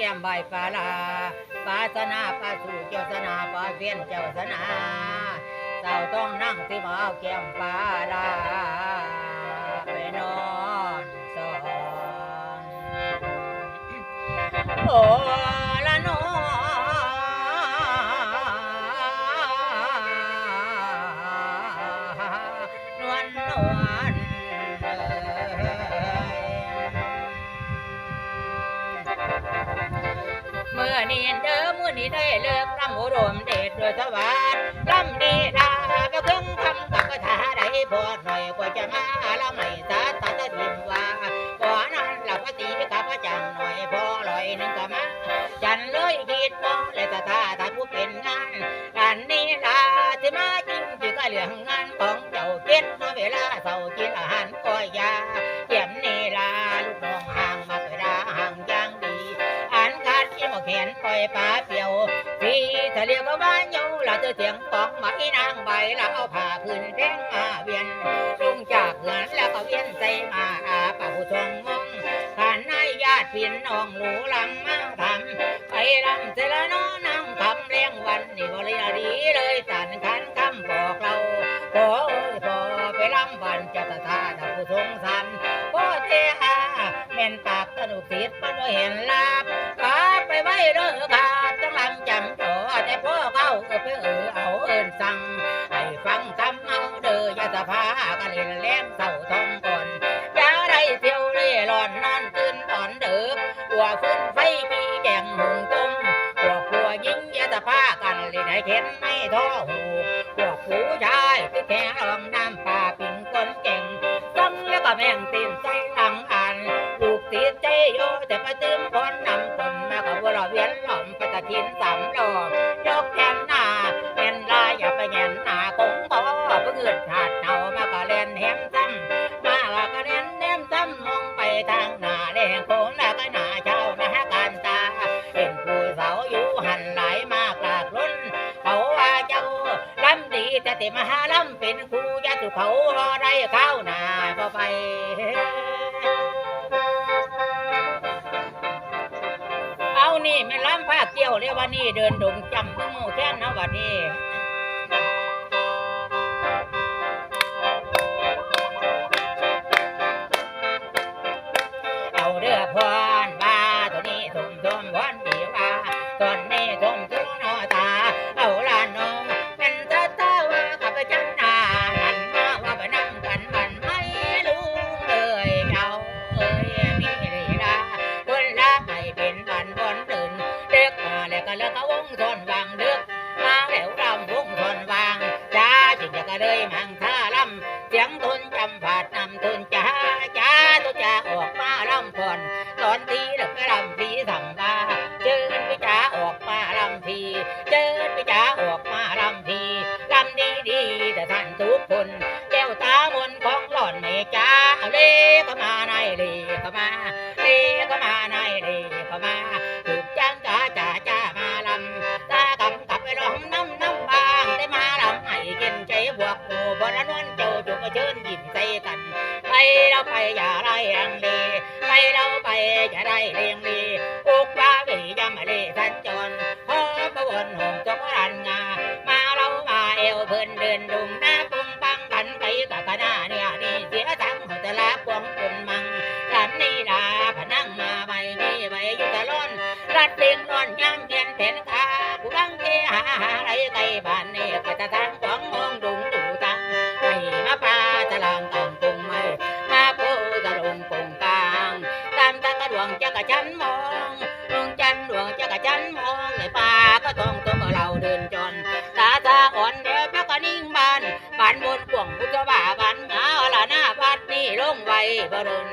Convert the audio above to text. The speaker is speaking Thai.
ก้มใบปลาลาปาสนาปาสู่เจ้าสนาปาเพียนเจ้าสนาเจ้าต้องนั่งที่มาเอาแก้มปลาลาไปนอนสอนโอ้ละนอนวลนวล เมื่อนี้เด้อมื่อนี้ได้เลิกรำอุดมเดชโดยสวัสดิ์รำดีดาก็ครึ่งคำกับกระถาได้พอดหน่อยกว่าจะมาละไม่ตาตาตะทิมว่าก่อนนั้นหลับปฏิพิกับพระจังหน่อยพอลอยหนึ่งก็มาจันเลยคิดมองเลยตาตาตาผู้เป็นงานการนี้ลาที่มาจริงคือก็เรื่องงานของเจ้าเก็ดมาเวลาส เขียนปล่อยปลาเปียวพี่ทะเลก็ว่าเยาละเธอเสียงปองไม้นางใบละเอาผ้าพื้นแดงมาเวียนลงจากเหือนแล้วก็เวียนใจมาอาป่าผู้ทรงมองผ่านนายญาติพี่น้องหลูหลังมาทำไปลำเสร็จแล้วเน้อนั่งคำเลี้ยงวันนี่บริยาดีเลยตันขันคำบอกเราขอเอ้ยพอไปลำวันจะตาถ้าผู้ทรงสันก็เทอาแม่นปากสนุกติดมันบ่เห็นลา ไปเออเอาเอินสั่งให้ฟังคำเอาเด้ออย่าสะพากันเล่นแหลมเศร้าทองก่อนอย่าได้เที่ยวเล่ร่อนนอนตื่นตอนเด้อหัวฟื้นไฟมีแกงหุงต้มพวกผัวยิงยาตาผ้ากันเล่นให้เข็นไม่ท้อหูพวผู้ชายคือแข่งลองน้ำปลาปิ่งก้นเก่งต้มแล้วก็แม่งตีนใจหลังอันลูกติดใจโยแต่ไปตื้มคนนำคนมากับวัวเราเวียนหล่อมปะตะทินสามหลอก ต่ติมหาลำเป็นครูยาสุเขารอได้ข้าวหน้าก็ไปเอานี่แม่ล้ำภาคเกี่ยวเรียกว่านี่เดินดงจำตึ้งโมแค่นนะวันนี้ วงทนวางเด็กมาแล้วรำวงทนวางจ้าจึงจะก็เลยมังท่าลำเสียงทุนจำผาดนำทุนจ้าจ้าตัวจ้าออกมาลำก่อนตอนทีเด็กลำพีสัมบาเจิญไปจ้าออกมาลำพีเจิญไปจ้าออกมาลำพีลำดีดีแต่ท่านทุกคนแก้วตามนของหล่อนไม่จ้าเลเข้ามาในเลเข้ามาเลเข้ามา ไปอย่าไรอังเลไปเราไปจะได้เรียงลีอุกว่าวิยามเลสัญจรพอประวนหงจกรันงา มาเรามาเอวเพิ่นเดินดุมหน้าปุงปังกันไปกับคณะเนี่ยนี่เสียทั้งหัวตะลาปวงปุ่นมังลำนี้ลาพนังมาใบมีใบอยู่ตะล้นรัดเลียงนอนย่างเพียนเพ็นขาผู้บังเกหาหาไรไกลบ้าน จักรจันมองดวงจันทร์ดวงจักรจันมองในป่าก็ต้องตัวก็เราเดินจนตาตาอ่อนเดียวแม่ก็นิ่งบานบานบนกวงพุทธบาบ้านหาละหน้าบัดนี่ลงไว้บ่รุน